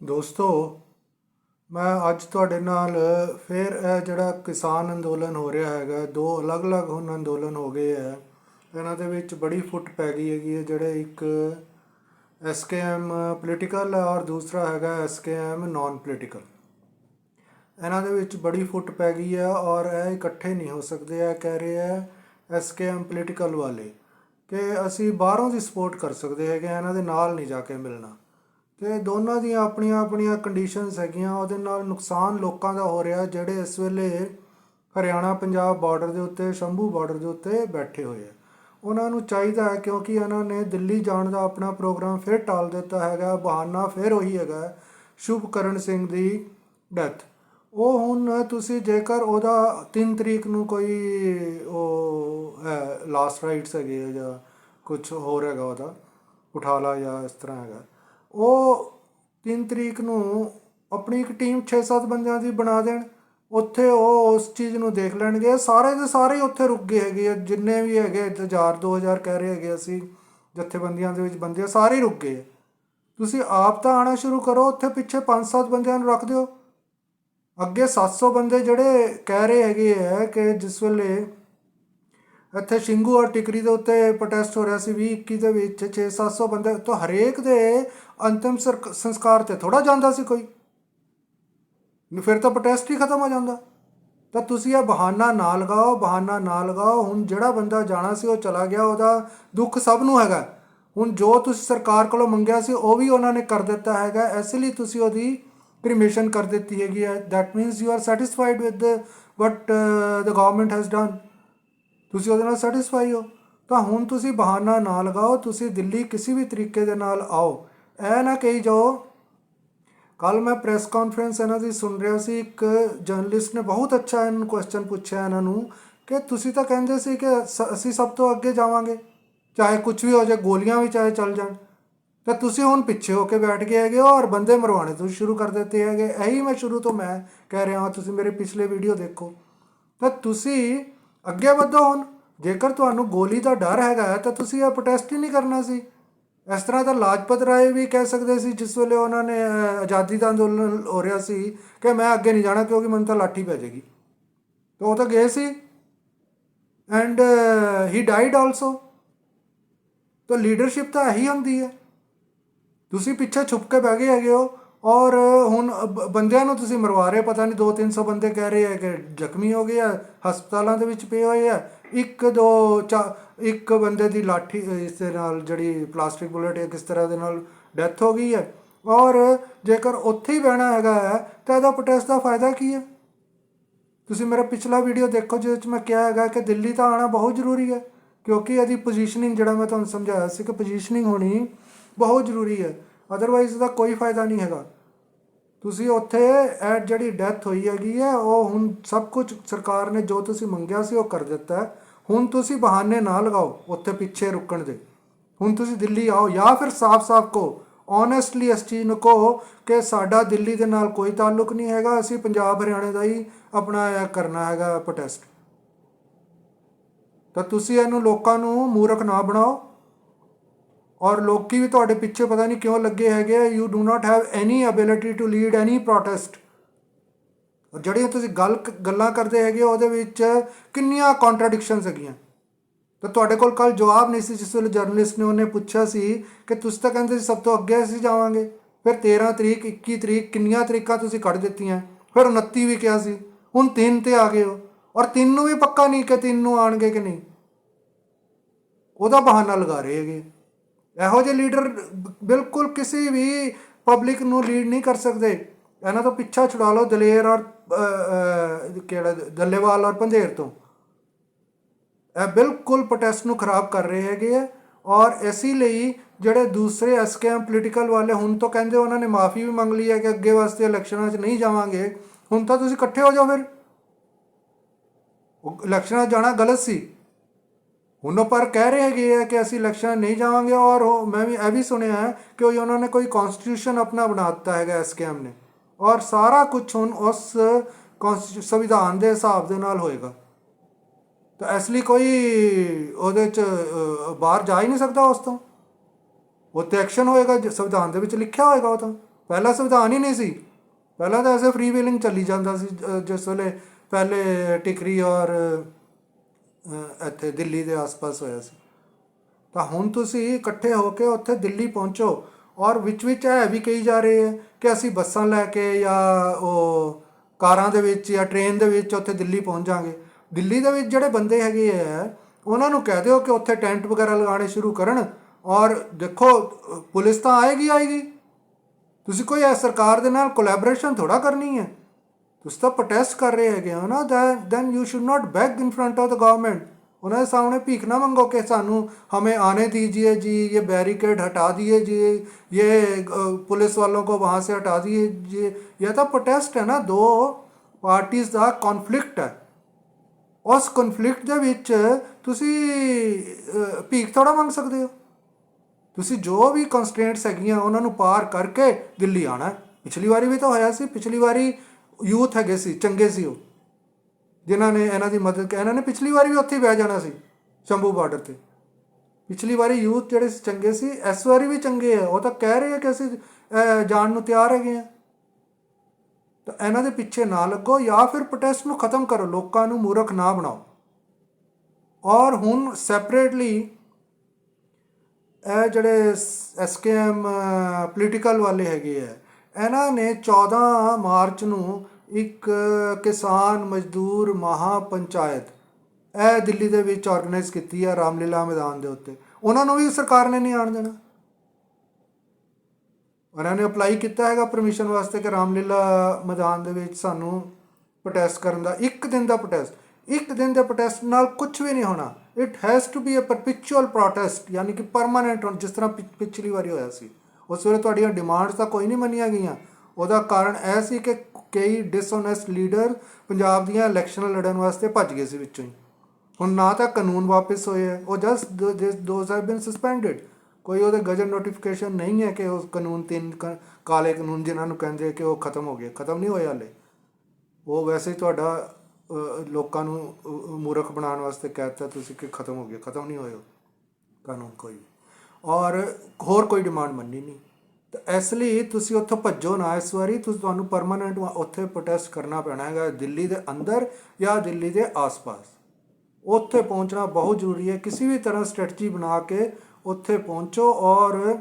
ਦੋਸਤੋ ਮੈਂ ਅੱਜ ਤੁਹਾਡੇ ਨਾਲ ਫਿਰ ਇਹ ਜਿਹੜਾ ਕਿਸਾਨ ਅੰਦੋਲਨ ਹੋ ਰਿਹਾ ਹੈਗਾ ਦੋ ਅਲੱਗ-ਅਲੱਗ ਹੁਣ ਅੰਦੋਲਨ ਹੋ ਗਏ ਹੈ। ਇਹਨਾਂ ਦੇ ਵਿੱਚ ਬੜੀ ਫੁੱਟ ਪੈ ਗਈ ਹੈਗੀ ਹੈ ਜਿਹੜੇ ਇੱਕ ਐਸਕੇਐਮ ਪੋਲੀਟੀਕਲ ਔਰ ਦੂਸਰਾ ਹੈਗਾ ਐਸਕੇਐਮ ਨਾਨ ਪੋਲੀਟੀਕਲ ਇਹਨਾਂ ਦੇ ਵਿੱਚ ਬੜੀ ਫੁੱਟ ਪੈ ਗਈ ਹੈ ਔਰ ਇਹ ਇਕੱਠੇ ਨਹੀਂ ਹੋ ਸਕਦੇ ਇਹ ਕਹਿ ਰਹੇ ਹੈ ਐਸਕੇਐਮ ਪੋਲੀਟੀਕਲ ਵਾਲੇ ਕਿ ਅਸੀਂ ਬਾਹਰੋਂ ਦੀ ਸਪੋਰਟ ਕਰ ਸਕਦੇ ਹੈਗੇ ਹਾਂ, ਇਹਨਾਂ ਦੇ ਨਾਲ ਨਹੀਂ ਜਾ ਕੇ ਮਿਲਣਾ। ਤੇ ਦੋਨਾਂ ਦੀਆਂ ਆਪਣੀਆਂ ਆਪਣੀਆਂ ਕੰਡੀਸ਼ਨਸ ਹੈਗੀਆਂ, ਉਹਦੇ ਨਾਲ ਨੁਕਸਾਨ ਲੋਕਾਂ ਦਾ ਹੋ ਰਿਹਾ, ਜਿਹੜੇ ਇਸ ਵੇਲੇ ਹਰਿਆਣਾ ਪੰਜਾਬ ਬਾਰਡਰ ਦੇ ਉੱਤੇ, ਸ਼ੰਭੂ ਬਾਰਡਰ ਦੇ ਉੱਤੇ ਬੈਠੇ ਹੋਏ ਆ। ਉਹਨਾਂ ਨੂੰ ਚਾਹੀਦਾ ਹੈ ਕਿਉਂਕਿ ਇਹਨਾਂ ਨੇ ਦਿੱਲੀ ਜਾਣ ਦਾ ਆਪਣਾ ਪ੍ਰੋਗਰਾਮ ਫਿਰ ਟਾਲ ਦਿੱਤਾ ਹੈਗਾ, ਬਹਾਨਾ ਫਿਰ ਉਹੀ ਹੈਗਾ, ਸ਼ੁਭਕਰਨ ਸਿੰਘ ਦੀ ਡੈਥ ਉਹ ਹੁਣ ਤੁਸੀਂ ਜੇਕਰ ਉਹਦਾ 3 ਤਰੀਕ ਨੂੰ ਕੋਈ ਉਹ ਹੈ ਲਾਸਟ ਰਾਈਟਸ ਹੈਗੇ ਆ ਜਾਂ ਕੁਝ ਹੋਰ ਹੈਗਾ ਉਹਦਾ, ਉਠਾਲਾ ਜਾਂ ਇਸ ਤਰ੍ਹਾਂ ਹੈਗਾ ਉਹ 3 ਤਰੀਕ ਨੂੰ ਆਪਣੀ ਇੱਕ ਟੀਮ 6-7 ਬੰਦਿਆਂ ਦੀ ਬਣਾ ਦੇਣ। ਉੱਥੇ ਉਹ ਉਸ ਚੀਜ਼ ਨੂੰ ਦੇਖ ਲੈਣਗੇ। ਸਾਰੇ ਦੇ ਸਾਰੇ ਉੱਥੇ ਰੁਕ ਗਏ ਹੈਗੇ ਆ, ਜਿੰਨੇ ਵੀ ਹੈਗੇ 1000 2000 ਕਹਿ ਰਹੇ ਹੈਗੇ ਅਸੀਂ ਜਥੇਬੰਦੀਆਂ ਦੇ ਵਿੱਚ ਬੰਦੇ ਸਾਰੇ ਰੁਕ ਗਏ ਤੁਸੀਂ ਆਪ ਤਾਂ ਆਣਾ ਸ਼ੁਰੂ ਕਰੋ ਉੱਥੇ ਪਿੱਛੇ 5-7 ਬੰਦਿਆਂ ਨੂੰ ਰੱਖ ਦਿਓ। ਅੱਗੇ 700 ਬੰਦੇ ਜਿਹੜੇ ਕਹਿ ਰਹੇ ਹੈਗੇ ਹੈ ਕਿ ਜਿਸ ਵੇਲੇ ਇੱਥੇ ਸ਼ਿੰਗੂ ਔਰ ਟਿਕਰੀ ਦੇ ਉੱਤੇ ਪ੍ਰੋਟੈਸਟ ਹੋ ਰਿਹਾ ਸੀ 20 21 ਦੇ ਵਿੱਚ 6-700 ਬੰਦੇ। ਤੋਂ ਹਰੇਕ ਦੇ ਅੰਤਿਮ ਸਰਕ- ਸੰਸਕਾਰ ਤੇ ਥੋੜਾ ਜਾਂਦਾ ਸੀ ਕੋਈ। ਫਿਰ ਤਾਂ ਪ੍ਰੋਟੈਸਟ ਹੀ ਖਤਮ ਹੋ ਜਾਂਦਾ। ਤਾਂ ਤੁਸੀਂ ਇਹ ਬਹਾਨਾ ਨਾ ਲਗਾਓ ਬਹਾਨਾ ਨਾ ਲਗਾਓ। ਹੁਣ ਜਿਹੜਾ ਬੰਦਾ ਜਾਣਾ ਸੀ ਉਹ ਚਲਾ ਗਿਆ। ਉਹਦਾ ਦੁੱਖ ਸਭ ਨੂੰ ਹੈਗਾ। ਹੁਣ ਜੋ ਤੁਸੀਂ ਸਰਕਾਰ ਕੋਲੋਂ ਮੰਗਿਆ ਸੀ ਉਹ ਵੀ ਉਹਨਾਂ ਨੇ ਕਰ ਦਿੱਤਾ ਹੈਗਾ। ਇਸ ਲਈ ਤੁਸੀਂ ਉਹਦੀ ਕ੍ਰਿਮੇਸ਼ਨ ਕਰ ਦਿੱਤੀ ਹੈਗੀ ਹੈ। That means you are satisfied with what the uh, has done ਤੁਸੀਂ ਉਹਦੇ ਨਾਲ ਸੈਟੀਸਫਾਈ ਹੋ। ਤਾਂ ਹੁਣ ਤੁਸੀਂ ਬਹਾਨਾ ਨਾ ਲਗਾਓ, ਤੁਸੀਂ ਦਿੱਲੀ ਕਿਸੇ ਵੀ ਤਰੀਕੇ ਦੇ ਨਾਲ ਆਓ। ਇਹ ਨਾ ਕਹੀ ਜਾਓ ਕੱਲ ਮੈਂ ਪ੍ਰੈਸ ਕਾਨਫਰੰਸ ਇਹਨਾਂ ਦੀ ਸੁਣ ਰਿਹਾ ਸੀ, ਇੱਕ ਜਰਨਲਿਸਟ ਨੇ ਬਹੁਤ ਅੱਛਾ ਇਹਨਾਂ ਨੂੰ ਕੁਐਸਚਨ ਪੁੱਛਿਆ ਇਹਨਾਂ ਨੂੰ ਕਿ ਤੁਸੀਂ ਤਾਂ ਕਹਿੰਦੇ ਸੀ ਕਿ ਸ- ਅਸੀਂ ਸਭ ਤੋਂ ਅੱਗੇ ਜਾਵਾਂਗੇ, ਚਾਹੇ ਕੁਝ ਵੀ ਹੋ ਜਾਏ, ਗੋਲੀਆਂ ਵੀ ਚਾਹੇ ਚੱਲ ਜਾਣ। ਤਾਂ ਤੁਸੀਂ ਹੁਣ ਪਿੱਛੇ ਹੋ ਕੇ ਬੈਠ ਗਏ ਹੈਗੇ ਹੋ ਔਰ ਬੰਦੇ ਮਰਵਾਉਣੇ ਤੋਂ ਸ਼ੁਰੂ ਕਰ ਦਿੱਤੇ ਹੈਗੇ। ਇਹੀ ਮੈਂ ਸ਼ੁਰੂ ਤੋਂ ਮੈਂ ਕਹਿ ਰਿਹਾ ਹਾਂ, ਤੁਸੀਂ ਮੇਰੇ ਪਿਛਲੇ ਵੀਡੀਓ ਦੇਖੋ। ਤਾਂ ਤੁਸੀਂ ਅੱਗੇ ਵਧੋ ਹੁਣ। ਜੇਕਰ ਤੁਹਾਨੂੰ ਗੋਲੀ ਦਾ ਡਰ ਹੈਗਾ ਹੈ, ਤਾਂ ਤੁਸੀਂ ਇਹ ਪ੍ਰੋਟੈਸਟ ਹੀ ਨਹੀਂ ਕਰਨਾ ਸੀ। ਇਸ ਤਰ੍ਹਾਂ ਤਾਂ ਲਾਜਪਤ ਰਾਏ ਵੀ ਕਹਿ ਸਕਦੇ ਸੀ, ਜਿਸ ਵੇਲੇ ਉਹਨਾਂ ਨੇ ਆਜ਼ਾਦੀ ਦਾ ਅੰਦੋਲਨ ਹੋ ਰਿਹਾ ਸੀ, ਕਿ ਮੈਂ ਅੱਗੇ ਨਹੀਂ ਜਾਣਾ ਕਿਉਂਕਿ ਮੈਨੂੰ ਤਾਂ ਲਾਠੀ ਪੈ ਜਾਏਗੀ। ਤਾਂ ਉਹ ਤਾਂ ਗਏ ਸੀ। ਐਂਡ ਹੀ ਡਾਈਡ ਆਲਸੋ ਤਾਂ ਲੀਡਰਸ਼ਿਪ ਤਾਂ ਇਹੀ ਹੁੰਦੀ ਹੈ। ਤੁਸੀਂ ਪਿੱਛੇ ਛੁਪ ਕੇ ਬਹਿ ਗਏ ਹੈਗੇ ਹੋ। ਔਰ ਹੁਣ ਬੰਦਿਆਂ ਨੂੰ ਤੁਸੀਂ ਮਰਵਾ ਰਹੇ ਪਤਾ ਨਹੀਂ 2-300 ਬੰਦੇ ਕਹਿ ਰਹੇ ਹੈ ਕਿ ਜ਼ਖਮੀ ਹੋ ਗਏ ਆ, ਹਸਪਤਾਲਾਂ ਦੇ ਵਿੱਚ ਪਏ ਹੋਏ ਆ, ਇੱਕ ਦੋ ਚਾ- ਇੱਕ ਬੰਦੇ ਦੀ ਲਾਠੀ, ਇਸ ਦੇ ਨਾਲ ਜਿਹੜੀ ਪਲਾਸਟਿਕ ਬੁਲੇਟ ਹੈ, ਕਿਸ ਤਰ੍ਹਾਂ ਦੇ ਨਾਲ ਡੈਥ ਹੋ ਗਈ ਹੈ। ਔਰ ਜੇਕਰ ਉੱਥੇ ਹੀ ਬਹਿਣਾ ਹੈਗਾ ਹੈ, ਤਾਂ ਇਹਦਾ ਪ੍ਰੋਟੈਸਟ ਦਾ ਫਾਇਦਾ ਕੀ ਹੈ? ਤੁਸੀਂ ਮੇਰਾ ਪਿਛਲਾ ਵੀਡੀਓ ਦੇਖੋ, ਜਿਹਦੇ ਵਿੱਚ ਮੈਂ ਕਿਹਾ ਹੈਗਾ ਕਿ ਦਿੱਲੀ ਤਾਂ ਆਣਾ ਬਹੁਤ ਜ਼ਰੂਰੀ ਹੈ, ਕਿਉਂਕਿ ਇਹਦੀ ਪੋਜੀਸ਼ਨਿੰਗ ਜਿਹੜਾ ਮੈਂ ਤੁਹਾਨੂੰ ਸਮਝਾਇਆ ਸੀ ਕਿ ਪੋਜੀਸ਼ਨਿੰਗ ਹੋਣੀ ਬਹੁਤ ਜ਼ਰੂਰੀ ਹੈ। ਅਦਰਵਾਈਜ਼ ਦਾ ਕੋਈ ਫਾਇਦਾ ਨਹੀਂ ਹੈਗਾ। ਤੁਸੀਂ ਉੱਥੇ ਐਟ ਜਿਹੜੀ ਡੈਥ ਹੋਈ ਹੈਗੀ ਹੈ, ਉਹ ਹੁਣ ਸਭ ਕੁਝ ਸਰਕਾਰ ਨੇ ਜੋ ਤੁਸੀਂ ਮੰਗਿਆ ਸੀ, ਉਹ ਕਰ ਦਿੱਤਾ ਹੈ। ਹੁਣ ਤੁਸੀਂ ਬਹਾਨੇ ਨਾ ਲਗਾਓ ਉੱਥੇ ਪਿੱਛੇ ਰੁਕਣ ਦੇ। ਹੁਣ ਤੁਸੀਂ ਦਿੱਲੀ ਆਓ ਜਾਂ ਫਿਰ ਸਾਫ਼-ਸਾਫ਼ ਕਹੋ ਓਨੈਸਟਲੀ ਇਸ ਚੀਜ਼ ਨੂੰ ਕਹੋ ਕਿ ਸਾਡਾ ਦਿੱਲੀ ਦੇ ਨਾਲ ਕੋਈ ਤਾਲੁਕ ਨਹੀਂ ਹੈਗਾ, ਅਸੀਂ ਪੰਜਾਬ ਹਰਿਆਣੇ ਦਾ ਹੀ ਆਪਣਾ ਕਰਨਾ ਹੈਗਾ ਪ੍ਰੋਟੈਸਟ ਤਾਂ ਤੁਸੀਂ ਇਹਨੂੰ ਲੋਕਾਂ ਨੂੰ ਮੂਰਖ ਨਾ ਬਣਾਓ। ਔਰ ਲੋਕੀ ਵੀ ਤੁਹਾਡੇ ਪਿੱਛੇ ਪਤਾ ਨਹੀਂ ਕਿਉਂ ਲੱਗੇ ਹੈਗੇ you do not have any ability to lead any protest ਔਰ ਜਿਹੜੀਆਂ ਤੁਸੀਂ ਗੱਲ ਗੱਲਾਂ ਕਰਦੇ ਹੈਗੇ ਉਹਦੇ ਵਿੱਚ ਕਿੰਨੀਆਂ ਕੰਟਰਡਿਕਸ਼ਨਸ ਹੈਗੀਆਂ। ਤਾਂ ਤੁਹਾਡੇ ਕੋਲ ਕੱਲ ਜਵਾਬ ਨਹੀਂ ਸੀ, ਜਿਸ ਵੇਲੇ ਜਰਨਲਿਸਟ ਨੇ ਉਹਨੇ ਪੁੱਛਿਆ ਸੀ ਕਿ ਤੁਸੀਂ ਤਾਂ ਕਹਿੰਦੇ ਸੀ ਸਭ ਤੋਂ ਅੱਗੇ ਅਸੀਂ ਜਾਵਾਂਗੇ। ਫਿਰ 13 ਤਰੀਕ 21 ਤਰੀਕ ਕਿੰਨੀਆਂ ਤਰੀਕਾਂ ਤੁਸੀਂ ਕੱਢ ਦਿੱਤੀਆਂ। ਫਿਰ 29 ਵੀ ਕਿਹਾ ਸੀ। ਹੁਣ 3 ਤੇ ਆ ਗਏ ਹੋ। ਔਰ 3 ਨੂੰ ਵੀ ਪੱਕਾ ਨਹੀਂ ਕਿ 3 ਨੂੰ ਆਣਗੇ ਕਿ ਨਹੀਂ। ਉਹਦਾ ਬਹਾਨਾ ਲਗਾ ਰਹੇ ਹੈਗੇ। ਇਹੋ ਜਿਹੇ ਲੀਡਰ ਬਿਲਕੁਲ ਕਿਸੇ ਵੀ ਪਬਲਿਕ ਨੂੰ ਲੀਡ ਨਹੀਂ ਕਰ ਸਕਦੇ। ਇਹਨਾਂ ਤੋਂ ਪਿੱਛਾ ਛੁਡਾ ਲਓ ਦਲੇਰ ਔਰ ਅਹ, ਅਹ, ਕਿਹੜਾ ਦੱਲੇਵਾਲ ਔਰ ਪੰਧੇਰ ਤੋਂ। ਇਹ ਬਿਲਕੁਲ ਪ੍ਰੋਟੈਸਟ ਨੂੰ ਖਰਾਬ ਕਰ ਰਹੇ ਹੈਗੇ ਆ ਔਰ ਇਸੇ ਲਈ ਜਿਹੜੇ ਦੂਸਰੇ ਐਸਕੇਐਮ ਪੋਲੀਟੀਕਲ ਵਾਲੇ ਹੁਣ ਤੋਂ ਕਹਿੰਦੇ ਉਹਨਾਂ ਨੇ ਮਾਫੀ ਵੀ ਮੰਗ ਲਈ ਹੈ ਕਿ ਅੱਗੇ ਵਾਸਤੇ ਇਲੈਕਸ਼ਨਾਂ 'ਚ ਨਹੀਂ ਜਾਵਾਂਗੇ। ਹੁਣ ਤਾਂ ਤੁਸੀਂ ਇਕੱਠੇ ਹੋ ਜਾਓ ਫਿਰ। ਇਲੈਕਸ਼ਨਾਂ 'ਚ ਜਾਣਾ ਗਲਤ ਸੀ। ਹੁਣ ਪਰ ਕਹਿ ਰਹੇ ਹੈਗੇ ਆ ਕਿ ਅਸੀਂ ਇਲੈਕਸ਼ਨ ਨਹੀਂ ਜਾਵਾਂਗੇ ਔਰ ਉਹ ਮੈਂ ਵੀ ਇਹ ਵੀ ਸੁਣਿਆ ਹੈ ਕਿ ਉਹਨਾਂ ਨੇ ਕੋਈ ਕਨਸਟੀਟਿਊਸ਼ਨ ਆਪਣਾ ਬਣਾ ਦਿੱਤਾ ਹੈਗਾ ਐਸਕੇਐਮ ਨੇ। ਔਰ ਸਾਰਾ ਕੁਝ ਹੁਣ ਉਸ constitu- ਸੰਵਿਧਾਨ ਦੇ ਹਿਸਾਬ ਦੇ ਨਾਲ ਹੋਏਗਾ। ਤਾਂ ਇਸ ਲਈ ਕੋਈ ਉਹਦੇ ਚ ਬਾਹਰ ਜਾ ਹੀ ਨਹੀਂ ਸਕਦਾ ਉਸ ਤੋਂ। ਉਹ ਐਕਸ਼ਨ ਹੋਏਗਾ ਸੰਵਿਧਾਨ ਦੇ ਵਿੱਚ ਲਿਖਿਆ ਹੋਏਗਾ ਉਹ ਤਾਂ। ਪਹਿਲਾ ਸੰਵਿਧਾਨ ਹੀ ਨਹੀਂ ਸੀ। ਪਹਿਲਾਂ ਤਾਂ ਐਸੇ ਫ੍ਰੀ ਵੀਲਿੰਗ ਚੱਲੀ ਜਾਂਦਾ ਸੀ ਜਿਸ ਵੇਲੇ ਪਹਿਲੇ ਟਿਕਰੀ ਔਰ ਇੱਥੇ ਦਿੱਲੀ ਦੇ ਆਸ-ਪਾਸ ਹੋਇਆ ਸੀ। ਤਾਂ ਹੁਣ ਤੁਸੀਂ ਇਕੱਠੇ ਹੋ ਕੇ ਉੱਥੇ ਦਿੱਲੀ ਪਹੁੰਚੋ ਔਰ ਵਿੱਚ ਵਿੱਚ ਇਹ ਵੀ ਕਹੀ ਜਾ ਰਹੀ ਹੈ ਕਿ ਅਸੀਂ ਬੱਸਾਂ ਲੈ ਕੇ ਜਾਂ ਉਹ ਕਾਰਾਂ ਦੇ ਵਿੱਚ ਜਾਂ ਟ੍ਰੇਨ ਦੇ ਵਿੱਚ ਉੱਥੇ ਦਿੱਲੀ ਪਹੁੰਚ ਜਾਾਂਗੇ ਦਿੱਲੀ ਦੇ ਵਿੱਚ ਜਿਹੜੇ ਬੰਦੇ ਹੈਗੇ ਆ, ਉਹਨਾਂ ਨੂੰ ਕਹਿ ਦਿਓ ਕਿ ਉੱਥੇ ਟੈਂਟ ਵਗੈਰਾ ਲਗਾਉਣੇ ਸ਼ੁਰੂ ਕਰਨ ਔਰ ਦੇਖੋ, ਪੁਲਿਸ ਤਾਂ ਆਏਗੀ ਆਏਗੀ ਤੁਸੀਂ ਕੋਈ ਇਹ ਸਰਕਾਰ ਦੇ ਨਾਲ ਕੋਲੈਬੋਰੇਸ਼ਨ ਥੋੜਾ ਕਰਨੀ ਹੈ। ਤੁਸੀਂ ਤਾਂ ਪ੍ਰੋਟੈਸਟ ਕਰ ਰਹੇ ਹੈਗੇ ਹੋ ਨਾ then you should not beg in front of the government ਉਹਨਾਂ ਦੇ ਸਾਹਮਣੇ ਭੀਖ ਨਾ ਮੰਗੋ ਕਿ ਸਾਨੂੰ हमें आने दीजिए जी ये बैरिकेड हटा दिए जी ये अ, पुलिस वालों को वहाँ से हटा दिए जी ये तो प्रोटेस्ट है ना दो ਪਾਰਟੀਆਂ ਦਾ ਕਨਫਲਿਕਟ ਹੈ ਉਸ ਕਨਫਲਿਕਟ ਦੇ ਵਿੱਚ ਤੁਸੀਂ ਅ, ਭੀਖ ਥੋੜਾ ਮੰਗ ਸਕਦੇ ਹੋ ਤੁਸੀਂ ਜੋ ਵੀ ਕਨਸਟ੍ਰੇਂਟਸ ਹੈਗੀਆਂ ਉਹਨਾਂ ਨੂੰ ਪਾਰ ਕਰਕੇ ਦਿੱਲੀ ਆਣਾ ਹੈ। ਪਿਛਲੀ ਵਾਰੀ ਵੀ ਤਾਂ ਹੋਇਆ ਸੀ ਪਿਛਲੀ ਵਾਰੀ ਯੂਥ ਹੈਗੇ ਸੀ, ਚੰਗੇ ਸੀ ਉਹ। ਜਿਨ੍ਹਾਂ ਨੇ ਇਹਨਾਂ ਦੀ ਮਦਦ ਇਹਨਾਂ ਨੇ ਪਿਛਲੀ ਵਾਰੀ ਵੀ ਉੱਥੇ ਬਹਿ ਜਾਣਾ ਸੀ, ਸ਼ੰਭੂ ਬਾਰਡਰ ਤੇ। ਪਿਛਲੀ ਵਾਰੀ ਯੂਥ ਜਿਹੜੇ ਸੀ, ਚੰਗੇ ਸੀ। ਇਸ ਵਾਰੀ ਵੀ ਚੰਗੇ ਆ। ਉਹ ਤਾਂ ਕਹਿ ਰਹੇ ਆ ਕਿ ਅਸੀਂ ਜਾਣ ਨੂੰ ਤਿਆਰ ਹੈਗੇ ਆ। ਤਾਂ ਇਹਨਾਂ ਦੇ ਪਿੱਛੇ ਨਾ ਲੱਗੋ ਜਾਂ ਫਿਰ ਪ੍ਰੋਟੈਸਟ ਨੂੰ ਖਤਮ ਕਰੋ। ਲੋਕਾਂ ਨੂੰ ਮੂਰਖ ਨਾ ਬਣਾਓ। ਔਰ ਹੁਣ ਸੈਪਰੇਟਲੀ ਇਹ ਜਿਹੜੇ ਐਸਕੇਐਮ ਪੋਲੀਟੀਕਲ ਵਾਲੇ ਹੈਗੇ ਆ ਇਹਨਾਂ ਨੇ 14 ਮਾਰਚ ਨੂੰ ਇੱਕ ਕਿਸਾਨ ਮਜ਼ਦੂਰ ਮਹਾ ਪੰਚਾਇਤ ਇਹ ਦਿੱਲੀ ਦੇ ਵਿੱਚ ਆਰਗੇਨਾਈਜ਼ ਕੀਤੀ ਹੈ ਰਾਮਲੀਲਾ ਮੈਦਾਨ ਦੇ ਉੱਤੇ। ਉਹਨਾਂ ਨੂੰ ਵੀ ਸਰਕਾਰ ਨੇ ਨਹੀਂ ਆਣ ਦੇਣਾ। ਉਹਨਾਂ ਨੇ ਅਪਲਾਈ ਕੀਤਾ ਹੈਗਾ ਪਰਮਿਸ਼ਨ ਵਾਸਤੇ ਕਿ ਰਾਮਲੀਲਾ ਮੈਦਾਨ ਦੇ ਵਿੱਚ ਸਾਨੂੰ ਪ੍ਰੋਟੈਸਟ ਕਰਨ ਦਾ, ਇੱਕ ਦਿਨ ਦਾ ਪ੍ਰੋਟੈਸਟ ਇੱਕ ਦਿਨ ਦੇ ਪ੍ਰੋਟੈਸਟ ਨਾਲ ਕੁਝ ਵੀ ਨਹੀਂ ਹੋਣਾ। It has to be a perpetual protest ਯਾਨੀ ਕਿ ਪਰਮਾਨੈਂਟ ਜਿਸ ਤਰ੍ਹਾਂ ਪਿ- ਪਿਛਲੀ ਵਾਰੀ ਹੋਇਆ ਸੀ। ਉਸ ਵੇਲੇ ਤੁਹਾਡੀਆਂ ਡਿਮਾਂਡਸ ਤਾਂ ਕੋਈ ਨਹੀਂ ਮੰਨੀਆਂ ਗਈਆਂ। ਉਹਦਾ ਕਾਰਨ ਇਹ ਸੀ ਕਿ ਕਈ ਡਿਸਓਨੈਸਟ ਲੀਡਰ ਪੰਜਾਬ ਦੀਆਂ ਇਲੈਕਸ਼ਨਾਂ ਲੜਨ ਵਾਸਤੇ ਭੱਜ ਗਏ ਸੀ ਵਿੱਚੋਂ ਹੀ। ਹੁਣ ਨਾ ਤਾਂ ਕਾਨੂੰਨ ਵਾਪਸ ਹੋਏ ਹੈ ਉਹ just those have been suspended ਕੋਈ ਉਹਦੇ ਗਜਟ ਨੋਟੀਫਿਕੇਸ਼ਨ ਨਹੀਂ ਹੈ ਕਿ ਉਸ ਕਾਨੂੰਨ ਤਿੰਨ ਕਾਲੇ ਕਾਨੂੰਨ ਜਿਨ੍ਹਾਂ ਨੂੰ ਕਹਿੰਦੇ ਕਿ ਉਹ ਖਤਮ ਹੋ ਗਏ, ਖਤਮ ਨਹੀਂ ਹੋਏ ਹਾਲੇ। ਉਹ ਵੈਸੇ ਤੁਹਾਡਾ ਲੋਕਾਂ ਨੂੰ ਮੂਰਖ ਬਣਾਉਣ ਵਾਸਤੇ ਕਹਿਤਾ ਤੁਸੀਂ ਕਿ ਖਤਮ ਹੋ ਗਏ, ਖਤਮ ਨਹੀਂ ਹੋਏ ਉਹ ਕਾਨੂੰਨ ਕੋਈ ਔਰ ਹੋਰ ਕੋਈ ਡਿਮਾਂਡ ਮੰਨੀ ਨਹੀਂ। ਤਾਂ ਇਸ ਲਈ ਤੁਸੀਂ ਉੱਥੋਂ ਭੱਜੋ ਨਾ, ਇਸ ਵਾਰੀ ਤੁਸੀਂ ਤੁਹਾਨੂੰ ਪਰਮਾਨੈਂਟ ਉੱਥੇ ਪ੍ਰੋਟੈਸਟ ਕਰਨਾ ਪੈਣਾ ਹੈਗਾ, ਦਿੱਲੀ ਦੇ ਅੰਦਰ ਜਾਂ ਦਿੱਲੀ ਦੇ ਆਸ-ਪਾਸ। ਉੱਥੇ ਪਹੁੰਚਣਾ ਬਹੁਤ ਜ਼ਰੂਰੀ ਹੈ। ਕਿਸੇ ਵੀ ਤਰ੍ਹਾਂ ਸਟ੍ਰੈਟਜੀ ਬਣਾ ਕੇ ਉੱਥੇ ਪਹੁੰਚੋ ਔਰ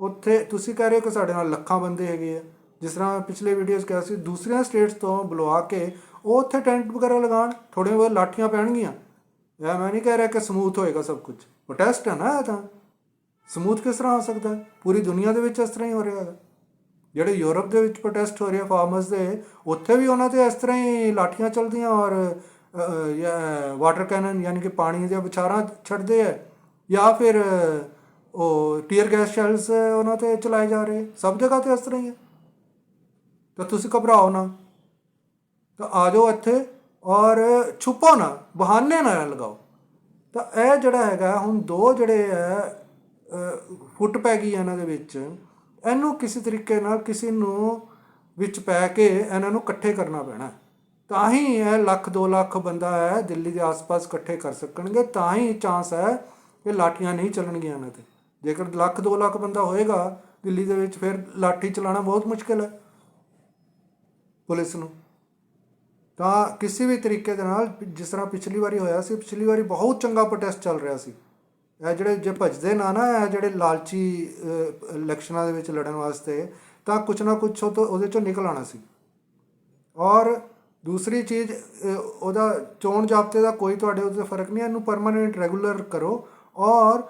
ਉੱਥੇ, ਤੁਸੀਂ ਕਹਿ ਰਹੇ ਹੋ ਕਿ ਸਾਡੇ ਨਾਲ ਲੱਖਾਂ ਬੰਦੇ ਹੈਗੇ ਆ। ਜਿਸ ਤਰ੍ਹਾਂ ਪਿਛਲੇ ਵੀਡੀਓਜ਼ ਕਿਹਾ ਸੀ, ਦੂਸਰੀਆਂ ਸਟੇਟਸ ਤੋਂ ਬੁਲਵਾ ਕੇ ਉਹ ਉੱਥੇ ਟੈਂਟ ਵਗੈਰਾ ਲਗਾਉਣ ਥੋੜੇ ਬਹੁਤ ਲਾਠੀਆਂ ਪੈਣਗੀਆਂ। ਮੈਂ ਨਹੀਂ ਕਹਿ ਰਿਹਾ ਕਿ ਸਮੂਥ ਹੋਏਗਾ ਸਭ ਕੁਝ। ਪ੍ਰੋਟੈਸਟ ਹੈ ਨਾ ਇਹ ਤਾਂ। ਸਮੂਥ ਕਿਸ ਤਰ੍ਹਾਂ ਹੋ ਸਕਦਾ ਹੈ? ਪੂਰੀ ਦੁਨੀਆ ਦੇ ਵਿੱਚ ਇਸ ਤਰ੍ਹਾਂ ਹੀ ਹੋ ਰਿਹਾ ਹੈ। ਜਿਹੜੇ ਯੂਰਪ ਦੇ ਵਿੱਚ ਪ੍ਰੋਟੈਸਟ ਹੋ ਰਹੇ ਆ ਫਾਰਮਰਸ ਦੇ, ਉੱਥੇ ਵੀ ਉਹਨਾਂ ਤੇ ਇਸ ਤਰ੍ਹਾਂ ਹੀ ਲਾਠੀਆਂ ਚੱਲਦੀਆਂ ਔਰ ਵਾਟਰ ਕੈਨਨ ਯਾਨੀ ਕਿ ਪਾਣੀ ਦੀਆਂ ਵਿਚਾਰਾਂ ਛੱਡਦੇ ਆ। ਜਾਂ ਫਿਰ ਉਹ ਟੀਅਰ ਗੈਸ ਸ਼ੈਲਸ ਉਹਨਾਂ ਤੇ ਚਲਾਏ ਜਾ ਰਹੇ ਸਭ ਜਗ੍ਹਾ ਤੇ ਇਸ ਤਰ੍ਹਾਂ ਹੀ ਹੈ ਤਾਂ ਤੁਸੀਂ ਘਬਰਾਓ ਨਾ। ਤਾਂ ਆ ਜਾਓ ਇੱਥੇ ਔਰ ਛੁਪੋ ਨਾ, ਬਹਾਨੇ ਨਾ ਲਗਾਓ। ਤਾਂ ਇਹ ਜਿਹੜਾ ਹੈਗਾ, ਹੁਣ ਦੋ ਜਿਹੜੇ ਹੈ ਫੁੱਟ ਪੈ ਗਈ ਇਹਨਾਂ ਦੇ ਵਿੱਚ, ਇਹਨੂੰ ਕਿਸੇ ਤਰੀਕੇ ਨਾਲ ਕਿਸੇ ਨੂੰ ਵਿੱਚ ਪੈ ਕੇ ਇਹਨਾਂ ਨੂੰ ਇਕੱਠੇ ਕਰਨਾ ਪੈਣਾ। ਤਾਂ ਹੀ ਇਹ ਲੱਖ 2 ਲੱਖ ਬੰਦਾ ਹੈ ਦਿੱਲੀ ਦੇ ਆਸ-ਪਾਸ ਇਕੱਠੇ ਕਰ ਸਕਣਗੇ, ਤਾਂ ਹੀ ਚਾਂਸ ਹੈ ਕਿ ਲਾਠੀਆਂ ਨਹੀਂ ਚੱਲਣਗੀਆਂ ਇਹਨਾਂ ਤੇ। ਜੇਕਰ ਲੱਖ 2 ਲੱਖ ਬੰਦਾ ਹੋਏਗਾ ਦਿੱਲੀ ਦੇ ਵਿੱਚ, ਫਿਰ ਲਾਠੀ ਚਲਾਉਣਾ ਬਹੁਤ ਮੁਸ਼ਕਿਲ ਹੈ ਪੁਲਿਸ ਨੂੰ। ਤਾਂ ਕਿਸੇ ਵੀ ਤਰੀਕੇ ਦੇ ਨਾਲ, ਜਿਸ ਤਰ੍ਹਾਂ ਪਿਛਲੀ ਵਾਰੀ ਹੋਇਆ ਸੀ, ਪਿਛਲੀ ਵਾਰੀ ਬਹੁਤ ਚੰਗਾ ਪ੍ਰੋਟੈਸਟ ਚੱਲ ਰਿਹਾ ਸੀ। ਇਹ ਜਿਹੜੇ ਜੇ ਭਜਦੇ ਨਾ ਨਾ, ਇਹ ਜਿਹੜੇ ਲਾਲਚੀ ਇਲੈਕਸ਼ਨਾਂ ਦੇ ਵਿੱਚ ਲੜਨ ਵਾਸਤੇ, ਤਾਂ ਕੁਛ ਨਾ ਕੁਛ ਉਹ ਤੋਂ ਉਹਦੇ ਚੋਂ ਨਿਕਲ ਆਣਾ ਸੀ। ਔਰ ਦੂਸਰੀ ਚੀਜ਼ ਉਹਦਾ ਚੋਣ ਜਾਬਤੇ ਦਾ ਕੋਈ ਤੁਹਾਡੇ ਉੱਤੇ ਫ਼ਰਕ ਨਹੀਂ, ਇਹਨੂੰ ਪਰਮਾਨੈਂਟ ਰੈਗੂਲਰ ਕਰੋ। ਔਰ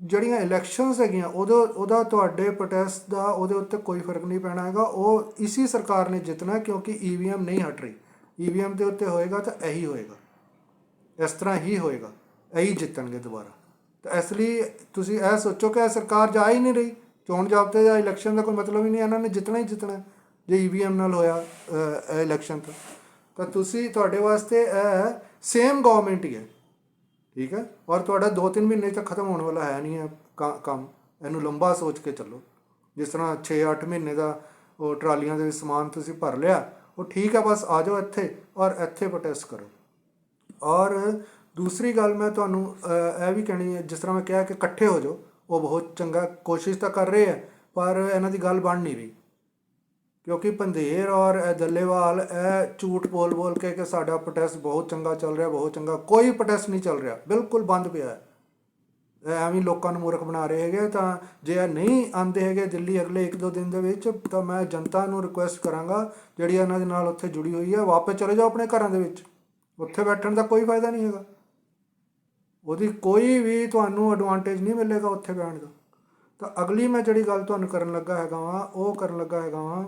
ਜਿਹੜੀਆਂ ਇਲੈਕਸ਼ਨਸ ਹੈਗੀਆਂ, ਉਹਦਾ ਉਹਦਾ ਤੁਹਾਡੇ ਪ੍ਰੋਟੈਸਟ ਦਾ ਉਹਦੇ ਉੱਤੇ ਕੋਈ ਫ਼ਰਕ ਨਹੀਂ ਪੈਣਾ ਹੈਗਾ। ਉਹ ਇਸੀ ਸਰਕਾਰ ਨੇ ਜਿੱਤਣਾ ਕਿਉਂਕਿ ਈਵੀਐਮ ਨਹੀਂ ਹਟ ਰਹੀ। ਈਵੀਐਮ ਦੇ ਉੱਤੇ ਹੋਏਗਾ ਤਾਂ ਇਹੀ ਹੋਏਗਾ। ਇਸ ਤਰ੍ਹਾਂ ਹੀ ਹੋਏਗਾ। ਇਹੀ ਜਿੱਤਣਗੇ ਦੁਬਾਰਾ। ਤਾਂ ਇਸ ਲਈ ਤੁਸੀਂ ਇਹ ਸੋਚੋ ਕਿ ਸਰਕਾਰ ਜਾ ਹੀ ਨਹੀਂ ਰਹੀ। ਚੋਣ ਜਾਬਤੇ ਜਾਂ ਇਲੈਕਸ਼ਨ ਦਾ ਕੋਈ ਮਤਲਬ ਹੀ ਨਹੀਂ ਇਹਨਾਂ ਨੇ ਜਿੱਤਣਾ ਹੀ ਜਿੱਤਣਾ ਹੈ, ਜੇ ਈਵੀਐਮ ਨਾਲ ਹੋਇਆ ਇਲੈਕਸ਼ਨ ਤਾਂ। ਤਾਂ ਤੁਸੀਂ ਤੁਹਾਡੇ ਵਾਸਤੇ ਇਹ ਸੇਮ ਗਵਰਨਮੈਂਟ ਹੀ ਹੈ। ਠੀਕ ਹੈ? ਔਰ ਤੁਹਾਡਾ 2-3 ਮਹੀਨੇ ਤੱਕ ਖਤਮ ਹੋਣ ਵਾਲਾ ਹੈ ਨਹੀਂ ਹੈ ਕਾ- ਕੰਮ। ਇਹਨੂੰ ਲੰਬਾ ਸੋਚ ਕੇ ਚੱਲੋ। ਜਿਸ ਤਰ੍ਹਾਂ 6-8 ਮਹੀਨੇ ਦਾ ਉਹ ਟਰਾਲੀਆਂ ਦੇ ਸਮਾਨ ਤੁਸੀਂ ਭਰ ਲਿਆ ਉਹ ਠੀਕ ਹੈ ਬਸ ਆ ਜਾਓ ਇੱਥੇ ਔਰ ਇੱਥੇ ਪ੍ਰੋਟੈਸਟ ਕਰੋ। ਔਰ ਦੂਸਰੀ ਗੱਲ ਮੈਂ ਤੁਹਾਨੂੰ ਇਹ ਵੀ ਕਹਿਣੀ ਹੈ, ਜਿਸ ਤਰ੍ਹਾਂ ਮੈਂ ਕਿਹਾ ਕਿ ਇਕੱਠੇ ਹੋ ਜਾਓ, ਉਹ ਬਹੁਤ ਚੰਗਾ ਕੋਸ਼ਿਸ਼ ਤਾਂ ਕਰ ਰਹੇ ਆ, ਪਰ ਇਹਨਾਂ ਦੀ ਗੱਲ ਬਣ ਨਹੀਂ ਰਹੀ। ਕਿਉਂਕਿ ਪੰਧੇਰ ਔਰ ਦੱਲੇਵਾਲ ਇਹ ਝੂਠ ਬੋਲ ਬੋਲ ਕੇ ਕਿ ਸਾਡਾ ਪ੍ਰੋਟੈਸਟ ਬਹੁਤ ਚੰਗਾ ਚੱਲ ਰਿਹਾ, ਬਹੁਤ ਚੰਗਾ, ਕੋਈ ਪ੍ਰੋਟੈਸਟ ਨਹੀਂ ਚੱਲ ਰਿਹਾ, ਬਿਲਕੁਲ ਬੰਦ ਪਿਆ ਹੈ। ਐਵੇਂ ਲੋਕਾਂ ਨੂੰ ਮੂਰਖ ਬਣਾ ਰਹੇ ਹੈਗੇ ਤਾਂ ਜੇ ਇਹ ਨਹੀਂ ਆਂਦੇ ਹੈਗੇ ਦਿੱਲੀ ਅਗਲੇ 1-2 ਦਿਨ ਦੇ ਵਿੱਚ, ਤਾਂ ਮੈਂ ਜਨਤਾ ਨੂੰ ਰਿਕੁਐਸਟ ਕਰਾਂਗਾ, ਜਿਹੜੀ ਇਹਨਾਂ ਦੇ ਨਾਲ ਉੱਥੇ ਜੁੜੀ ਹੋਈ ਹੈ ਵਾਪਸ ਚਲੇ ਜਾਓ ਆਪਣੇ ਘਰਾਂ ਦੇ ਵਿੱਚ। ਉੱਥੇ ਬੈਠਣ ਦਾ ਕੋਈ ਫਾਇਦਾ ਨਹੀਂ ਹੈਗਾ। ਉਹਦੀ ਕੋਈ ਵੀ ਤੁਹਾਨੂੰ ਐਡਵਾਂਟੇਜ ਨਹੀਂ ਮਿਲੇਗਾ ਉੱਥੇ ਬੈਠਣ ਦਾ। ਤਾਂ ਅਗਲੀ ਮੈਂ ਜਿਹੜੀ ਗੱਲ ਤੁਹਾਨੂੰ ਕਰਨ ਲੱਗਾ ਹੈਗਾ ਵਾਂ, ਉਹ ਕਰਨ ਲੱਗਾ ਹੈਗਾ ਵਾਂ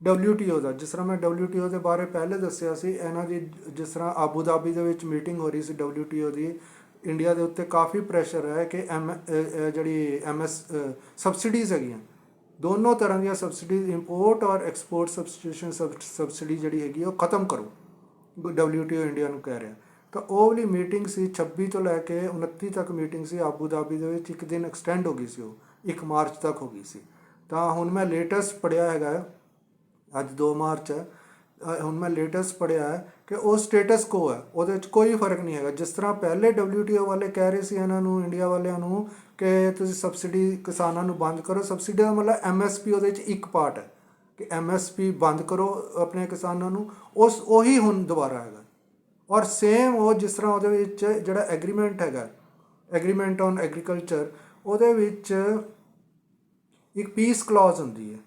WTO ਦਾ। ਜਿਸ ਤਰ੍ਹਾਂ ਮੈਂ WTO ਦੇ ਬਾਰੇ ਪਹਿਲੇ ਦੱਸਿਆ ਸੀ, ਇਹਨਾਂ ਦੀ ਜਿਸ ਤਰ੍ਹਾਂ ਆਬੂ ਧਾਬੀ ਦੇ ਵਿੱਚ ਮੀਟਿੰਗ ਹੋ ਰਹੀ ਸੀ WTO ਦੀ ਇੰਡੀਆ ਦੇ ਉੱਤੇ ਕਾਫੀ ਪ੍ਰੈਸ਼ਰ ਹੈ ਕਿ ਐਮ ਜਿਹੜੀ ਐਮਐਸ ਸਬਸਿਡੀਜ਼ ਹੈਗੀਆਂ। ਦੋਨੋਂ ਤਰ੍ਹਾਂ ਦੀਆਂ ਸਬਸਿਡੀਜ਼ ਇੰਪੋਰਟ ਔਰ ਐਕਸਪੋਰਟ ਸਬਸਟੀਟਿਊਸ਼ਨ ਸਬਸਿਡੀ ਜਿਹੜੀ ਹੈਗੀ, ਉਹ ਖਤਮ ਕਰੋ। WTO ਇੰਡੀਆ ਨੂੰ ਕਹਿ ਰਿਹਾ। ਤਾਂ ਉਹ ਵਾਲੀ ਮੀਟਿੰਗ ਸੀ 26 ਤੋਂ ਲੈ ਕੇ 29 ਤੱਕ ਮੀਟਿੰਗ ਸੀ ਆਬੂ ਧਾਬੀ ਦੇ ਵਿੱਚ, ਇੱਕ ਦਿਨ ਐਕਸਟੈਂਡ ਹੋ ਗਈ ਸੀ ਉਹ 1 ਮਾਰਚ ਤੱਕ ਹੋ ਗਈ ਸੀ। ਤਾਂ ਹੁਣ ਮੈਂ ਲੇਟੈਸਟ ਪੜਿਆ ਹੈਗਾ, ਅੱਜ 2 ਮਾਰਚ ਹੈ ਹੁਣ ਮੈਂ ਲੇਟੈਸਟ ਪੜਿਆ ਹੈ ਕਿ ਉਹ ਸਟੇਟਸ ਕੋ ਹੈ, ਉਹਦੇ ਵਿੱਚ ਕੋਈ ਫ਼ਰਕ ਨਹੀਂ ਹੈਗਾ। ਜਿਸ ਤਰ੍ਹਾਂ ਪਹਿਲੇ WTO ਵਾਲੇ ਕਹਿ ਰਹੇ ਸੀ ਇਹਨਾਂ ਨੂੰ ਇੰਡੀਆ ਵਾਲਿਆਂ ਨੂੰ ਕਿ ਤੁਸੀਂ ਸਬਸਿਡੀ ਕਿਸਾਨਾਂ ਨੂੰ ਬੰਦ ਕਰੋ ਸਬਸਿਡੀ ਦਾ ਮਤਲਬ MSP ਉਹਦੇ ਵਿੱਚ ਇੱਕ ਪਾਰਟ ਹੈ ਕਿ MSP ਬੰਦ ਕਰੋ ਆਪਣੇ ਕਿਸਾਨਾਂ ਨੂੰ, ਉਸ ਉਹੀ ਹੁਣ ਦੁਬਾਰਾ ਹੈਗਾ। ਔਰ ਸੇਮ ਉਹ ਜਿਸ ਤਰ੍ਹਾਂ ਉਹਦੇ ਵਿੱਚ ਜਿਹੜਾ ਐਗਰੀਮੈਂਟ ਹੈਗਾ ਐਗਰੀਮੈਂਟ ਔਨ ਐਗਰੀਕਲਚਰ ਉਹਦੇ ਵਿੱਚ ਇੱਕ ਪੀਸ ਕਲੌਜ਼ ਹੁੰਦੀ ਹੈ,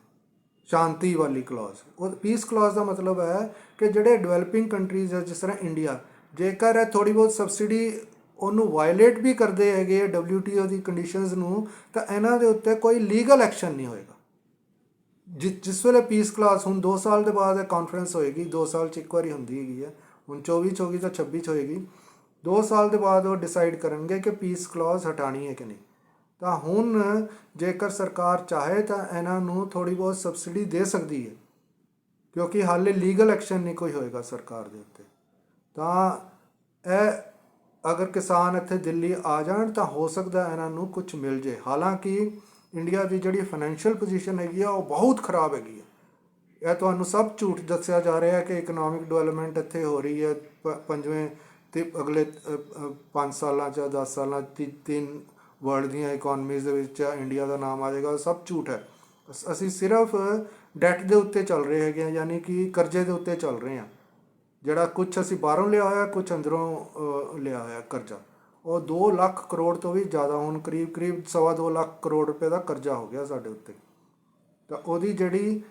ਸ਼ਾਂਤੀ ਵਾਲੀ ਕਲੌਜ਼ ਉਹ ਪੀਸ ਕਲੌਜ਼ ਦਾ ਮਤਲਬ ਹੈ ਕਿ ਜਿਹੜੇ ਡਿਵੈਲਪਿੰਗ ਕੰਟਰੀਜ਼ ਹੈ, ਜਿਸ ਤਰ੍ਹਾਂ ਇੰਡੀਆ ਜੇਕਰ ਇਹ ਥੋੜੀ ਬਹੁਤ ਸਬਸਿਡੀ ਉਹਨੂੰ ਵਾਇਲੇਟ ਵੀ ਕਰਦੇ ਹੈਗੇ WTO ਦੀ ਕੰਡੀਸ਼ਨਸ ਨੂੰ, ਤਾਂ ਇਹਨਾਂ ਦੇ ਉੱਤੇ ਕੋਈ ਲੀਗਲ ਐਕਸ਼ਨ ਨਹੀਂ ਹੋਏਗਾ। ਜਿ- ਜਿਸ ਵੇਲੇ ਪੀਸ ਕਲਾਸ ਹੁਣ 2 ਸਾਲ ਦੇ ਬਾਅਦ ਇਹ ਕਾਨਫਰੰਸ ਹੋਏਗੀ 2 ਸਾਲ ਚ ਇੱਕ ਵਾਰੀ ਹੁੰਦੀ ਹੈਗੀ ਹੈ ਹੁਣ 24 ਚ ਹੋਗੀ ਤਾਂ 26 ਚ ਹੋਏਗੀ 2 ਸਾਲ ਦੇ ਬਾਅਦ ਉਹ ਡਿਸਾਈਡ ਕਰਨਗੇ ਕਿ ਪੀਸ ਕਲਾਸ ਹਟਾਣੀ ਹੈ ਕਿ ਨਹੀਂ। ਤਾਂ ਹੁਣ ਜੇਕਰ ਸਰਕਾਰ ਚਾਹੇ ਤਾਂ ਇਹਨਾਂ ਨੂੰ ਥੋੜੀ ਬਹੁਤ ਸਬਸਿਡੀ ਦੇ ਸਕਦੀ ਹੈ। ਕਿਉਂਕਿ ਹਾਲੇ ਲੀਗਲ ਐਕਸ਼ਨ ਨਹੀਂ ਕੋਈ ਹੋਏਗਾ ਸਰਕਾਰ ਦੇ ਉੱਤੇ। ਤਾਂ ਇਹ ਅਗਰ ਕਿਸਾਨ ਇੱਥੇ ਦਿੱਲੀ ਆ ਜਾਣ ਤਾਂ ਹੋ ਸਕਦਾ ਇਹਨਾਂ ਨੂੰ ਕੁਝ ਮਿਲ ਜੇ। ਹਾਲਾਂਕਿ ਇੰਡੀਆ ਦੀ ਜਿਹੜੀ ਫਾਈਨੈਂਸ਼ੀਅਲ ਪੋਜੀਸ਼ਨ ਹੈਗੀ ਆ, ਉਹ ਬਹੁਤ ਖਰਾਬ ਹੈਗੀ ਆ। ਇਹ ਤੁਹਾਨੂੰ ਸਭ ਝੂਠ ਦੱਸਿਆ ਜਾ ਰਿਹਾ ਹੈ ਕਿ ਇਕਨੋਮਿਕ ਡਿਵੈਲਪਮੈਂਟ ਇੱਥੇ ਹੋ ਰਹੀ ਹੈ, ਪ- ਪੰਜਵੇਂ ਤੇ ਅਗਲੇ 5 ਸਾਲਾਂ ਚ 10 ਸਾਲਾਂ ਚ ਤਿੰਨ ਵਰਲਡ ਦੀਆਂ ਇਕਨੋਮੀਜ਼ ਦੇ ਵਿੱਚ ਇੰਡੀਆ ਦਾ ਨਾਮ ਆ ਜਾਏਗਾ, ਸਭ ਝੂਠ ਹੈ। ਅਸ- ਅਸੀਂ ਸਿਰਫ ਡੈਟ ਦੇ ਉੱਤੇ ਚੱਲ ਰਹੇ ਹੈਗੇ ਹਾਂ, ਯਾਨੀ ਕਿ ਕਰਜ਼ੇ ਦੇ ਉੱਤੇ ਚੱਲ ਰਹੇ ਹਾਂ। ਜਿਹੜਾ ਕੁਝ ਅਸੀਂ ਬਾਹਰੋਂ ਲਿਆ ਹੋਇਆ ਕੁਝ ਅੰਦਰੋਂ ਲਿਆ ਹੋਇਆ ਕਰਜ਼ਾ। ਉਹ 2 ਲੱਖ ਕਰੋੜ ਤੋਂ ਵੀ ਜ਼ਿਆਦਾ, ਹੁਣ ਕਰੀਬ ਕਰੀਬ ਸਵਾ ਦੋ ਲੱਖ ਕਰੋੜ ਰੁਪਏ ਦਾ ਕਰਜ਼ਾ ਹੋ ਗਿਆ ਸਾਡੇ ਉੱਤੇ। ਤਾਂ ਉਹਦੀ ਜਿਹੜੀ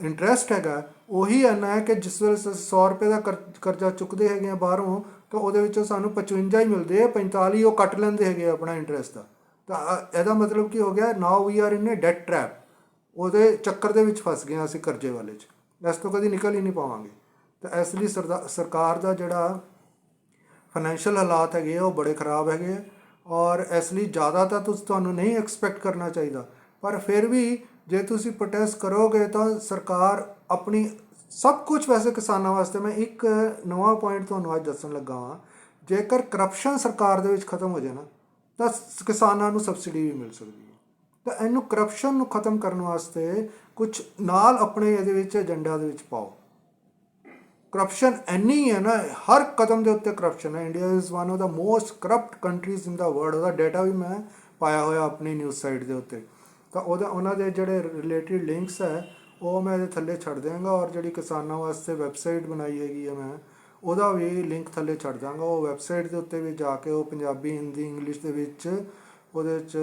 ਇੰਟਰਸਟ ਹੈਗਾ, ਉਹੀ ਇੰਨਾ ਹੈ ਕਿ ਜਿਸ ਵੇਲੇ ਅਸੀਂ 100 ਰੁਪਏ ਦਾ ਕਰਜ਼ਾ ਚੁੱਕਦੇ ਹੈਗੇ ਆ ਬਾਹਰੋਂ, ਤਾਂ ਉਹਦੇ ਵਿੱਚੋਂ ਸਾਨੂੰ 55 ਹੀ ਮਿਲਦੇ ਆ 45 ਉਹ ਕੱਟ ਲੈਂਦੇ ਹੈਗੇ ਆ ਆਪਣਾ ਇੰਟਰਸਟ ਦਾ। ਤਾਂ ਇਹਦਾ ਮਤਲਬ ਕੀ ਹੋ ਗਿਆ now we are in a that trap ਉਹਦੇ ਚੱਕਰ ਦੇ ਵਿੱਚ ਫਸ ਗਏ ਹਾਂ ਅਸੀਂ ਕਰਜ਼ੇ ਵਾਲੇ 'ਚ। ਇਸ ਤੋਂ ਕਦੀ ਨਿਕਲ ਹੀ ਨਹੀਂ ਪਾਵਾਂਗੇ। ਤਾਂ ਇਸ ਲਈ ਸਰਦਾ- ਸਰਕਾਰ ਦਾ ਜਿਹੜਾ ਫਾਈਨੈਂਸ਼ੀਅਲ ਹਾਲਾਤ ਹੈਗੇ ਆ, ਉਹ ਬੜੇ ਖਰਾਬ ਹੈਗੇ ਆ। ਔਰ ਇਸ ਲਈ ਜ਼ਿਆਦਾ ਤਾਂ ਤੁਸੀਂ ਤੁਹਾਨੂੰ ਨਹੀਂ ਐਕਸਪੈਕਟ ਕਰਨਾ ਚਾਹੀਦਾ। ਪਰ ਫਿਰ ਵੀ ਜੇ ਤੁਸੀਂ ਪ੍ਰੋਟੈਸਟ ਕਰੋਗੇ ਤਾਂ ਸਰਕਾਰ ਆਪਣੀ ਸਭ ਕੁਝ ਵੈਸੇ ਕਿਸਾਨਾਂ ਵਾਸਤੇ ਮੈਂ ਇੱਕ ਨਵਾਂ ਪੁਆਇੰਟ ਤੁਹਾਨੂੰ ਅੱਜ ਦੱਸਣ ਲੱਗਾ ਹਾਂ ਜੇਕਰ ਕਰਪਸ਼ਨ ਸਰਕਾਰ ਦੇ ਵਿੱਚ ਖਤਮ ਹੋ ਜਾਏ ਨਾ, ਤਾਂ ਕਿਸਾਨਾਂ ਨੂੰ ਸਬਸਿਡੀ ਵੀ ਮਿਲ ਸਕਦੀ ਹੈ। ਤਾਂ ਇਹਨੂੰ ਕਰਪਸ਼ਨ ਨੂੰ ਖਤਮ ਕਰਨ ਵਾਸਤੇ ਕੁਝ ਨਾਲ ਆਪਣੇ ਇਹਦੇ ਵਿੱਚ ਏਜੰਡਾ ਦੇ ਵਿੱਚ ਪਾਓ। ਕਰਪਸ਼ਨ ਇੰਨੀ ਹੈ ਨਾ, ਹਰ ਕਦਮ ਦੇ ਉੱਤੇ ਕਰਪਸ਼ਨ ਹੈ। India is one of the most corrupt countries in the world ਉਹਦਾ ਡਾਟਾ ਵੀ ਮੈਂ ਪਾਇਆ ਹੋਇਆ ਆਪਣੀ ਨਿਊਜ਼ ਸਾਈਟ ਦੇ ਉੱਤੇ। ਤਾਂ ਉਹਦਾ, ਉਹਨਾਂ ਦੇ ਜਿਹੜੇ ਰਿਲੇਟਡ ਲਿੰਕਸ ਹੈ, ਉਹ ਮੈਂ ਇਹਦੇ ਥੱਲੇ ਛੱਡ ਦਿਆਂਗਾ ਔਰ ਜਿਹੜੀ ਕਿਸਾਨਾਂ ਵਾਸਤੇ ਵੈਬਸਾਈਟ ਬਣਾਈ ਹੈਗੀ ਹੈ ਮੈਂ, ਉਹਦਾ ਵੀ ਲਿੰਕ ਥੱਲੇ ਛੱਡ ਦਾਂਗਾ ਉਹ ਵੈਬਸਾਈਟ ਦੇ ਉੱਤੇ ਵੀ ਜਾ ਕੇ ਉਹ ਪੰਜਾਬੀ, ਹਿੰਦੀ ਇੰਗਲਿਸ਼ ਦੇ ਵਿੱਚ ਉਹਦੇ 'ਚ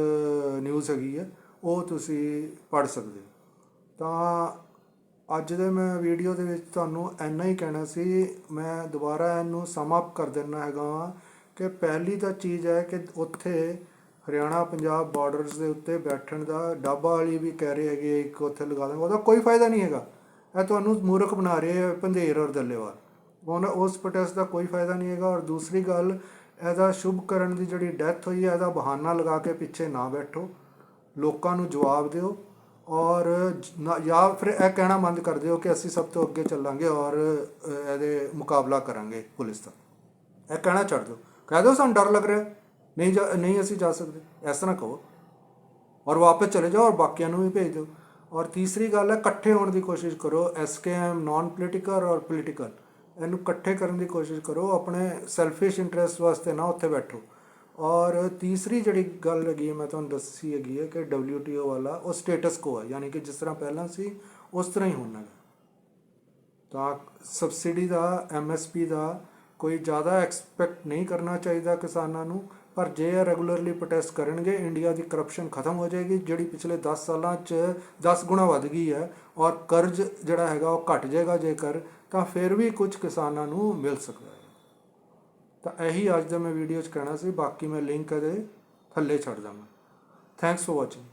ਨਿਊਜ਼ ਹੈਗੀ ਹੈ ਉਹ ਤੁਸੀਂ ਪੜ੍ਹ ਸਕਦੇ ਹੋ। ਤਾਂ ਅੱਜ ਦੇ ਮੈਂ ਵੀਡੀਓ ਦੇ ਵਿੱਚ ਤੁਹਾਨੂੰ ਇੰਨਾ ਹੀ ਕਹਿਣਾ ਸੀ, ਮੈਂ ਦੁਬਾਰਾ ਇਹਨੂੰ ਸਮ ਅਪ ਕਰ ਦੇਣਾ ਹੈਗਾ ਵਾਂ ਕਿ ਪਹਿਲੀ ਤਾਂ ਚੀਜ਼ ਹੈ ਕਿ ਉੱਥੇ ਹਰਿਆਣਾ ਪੰਜਾਬ ਬਾਰਡਰਸ ਦੇ ਉੱਤੇ ਬੈਠਣ ਦਾ ਡਾਬਾ ਵਾਲੀ ਵੀ ਕਹਿ ਰਹੇ ਹੈਗੇ ਇੱਕ ਉੱਥੇ ਲਗਾ ਦਾਂਗੇ ਉਹਦਾ ਕੋਈ ਫਾਇਦਾ ਨਹੀਂ ਹੈਗਾ। ਇਹ ਤੁਹਾਨੂੰ ਮੂਰਖ ਬਣਾ ਰਹੇ ਹੈ ਪੰਧੇਰ ਔਰ ਦੱਲੇਵਾਲ। ਉਹਨਾਂ ਉਸ ਪ੍ਰੋਟੈਸਟ ਦਾ ਕੋਈ ਫਾਇਦਾ ਨਹੀਂ ਹੈਗਾ। ਔਰ ਦੂਸਰੀ ਗੱਲ, ਇਹਦਾ ਸ਼ੁਭ ਕਰਨ ਦੀ ਜਿਹੜੀ ਡੈਥ ਹੋਈ ਹੈ, ਇਹਦਾ ਬਹਾਨਾ ਲਗਾ ਕੇ ਪਿੱਛੇ ਨਾ ਬੈਠੋ। ਲੋਕਾਂ ਨੂੰ ਜਵਾਬ ਦਿਓ। ਔਰ ਨਾ- ਜਾਂ ਫਿਰ ਇਹ ਕਹਿਣਾ ਬੰਦ ਕਰ ਦਿਓ ਕਿ ਅਸੀਂ ਸਭ ਤੋਂ ਅੱਗੇ ਚੱਲਾਂਗੇ ਔਰ ਇਹਦੇ ਮੁਕਾਬਲਾ ਕਰਾਂਗੇ ਪੁਲਿਸ ਦਾ। ਇਹ ਕਹਿਣਾ ਛੱਡ ਦਿਓ। ਕਹਿ ਦਿਓ ਸਾਨੂੰ ਡਰ ਲੱਗ ਰਿਹਾ। ਨਹੀਂ ਜਾ, ਨਹੀਂ ਅਸੀਂ ਜਾ ਸਕਦੇ। ਇਸ ਤਰ੍ਹਾਂ ਕਹੋ। ਔਰ ਵਾਪਸ ਚਲੇ ਜਾਓ ਔਰ ਬਾਕੀਆਂ ਨੂੰ ਵੀ ਭੇਜ ਦਿਓ। ਔਰ ਤੀਸਰੀ ਗੱਲ ਹੈ, ਇਕੱਠੇ ਹੋਣ ਦੀ ਕੋਸ਼ਿਸ਼ ਕਰੋ। ਐਸਕੇਐਮ ਨਾਨ ਪੋਲੀਟੀਕਲ ਔਰ ਪੋਲੀਟੀਕਲ ਇਹਨੂੰ ਇਕੱਠੇ ਕਰਨ ਦੀ ਕੋਸ਼ਿਸ਼ ਕਰੋ। ਆਪਣੇ ਸੈਲਫਿਸ਼ ਇੰਟਰਸਟ ਵਾਸਤੇ ਨਾ ਉੱਥੇ ਬੈਠੋ। ਔਰ ਤੀਸਰੀ ਜਿਹੜੀ ਗੱਲ ਹੈਗੀ ਹੈ, ਮੈਂ ਤੁਹਾਨੂੰ ਦੱਸੀ ਹੈਗੀ ਹੈ ਕਿ WTO ਵਾਲਾ, ਉਹ ਸਟੇਟਸ ਕੋ ਹੈ। ਯਾਨੀ ਕਿ ਜਿਸ ਤਰ੍ਹਾਂ ਪਹਿਲਾਂ ਸੀ, ਉਸ ਤਰ੍ਹਾਂ ਹੀ ਹੋਣਾ ਹੈ ਤਾਂ ਸਬਸਿਡੀ ਦਾ MSP ਦਾ ਕੋਈ ਜ਼ਿਆਦਾ ਐਕਸਪੈਕਟ ਨਹੀਂ ਕਰਨਾ ਚਾਹੀਦਾ ਕਿਸਾਨਾਂ ਨੂੰ। ਪਰ ਜੇ ਇਹ ਰੈਗੂਲਰਲੀ ਪ੍ਰੋਟੈਸਟ ਕਰਨਗੇ, ਇੰਡੀਆ ਦੀ ਕਰਪਸ਼ਨ ਖਤਮ ਹੋ ਜਾਏਗੀ, ਜਿਹੜੀ ਪਿਛਲੇ 10 ਸਾਲਾਂ 'ਚ 10 ਗੁਣਾ ਵੱਧ ਗਈ ਹੈ ਔਰ ਕਰਜ਼ ਜਿਹੜਾ ਹੈਗਾ ਉਹ ਘਟ ਜਾਏਗਾ ਜੇਕਰ, ਤਾਂ ਫਿਰ ਵੀ ਕੁਝ ਕਿਸਾਨਾਂ ਨੂੰ ਮਿਲ ਸਕਦਾ ਹੈ। ਤਾਂ ਇਹੀ ਅੱਜ ਦਾ ਮੈਂ ਵੀਡੀਓ 'ਚ ਕਹਿਣਾ ਸੀ, ਬਾਕੀ ਮੈਂ ਲਿੰਕ ਇਹਦੇ ਥੱਲੇ ਛੱਡ ਦਾਂਗਾ। Thanks for watching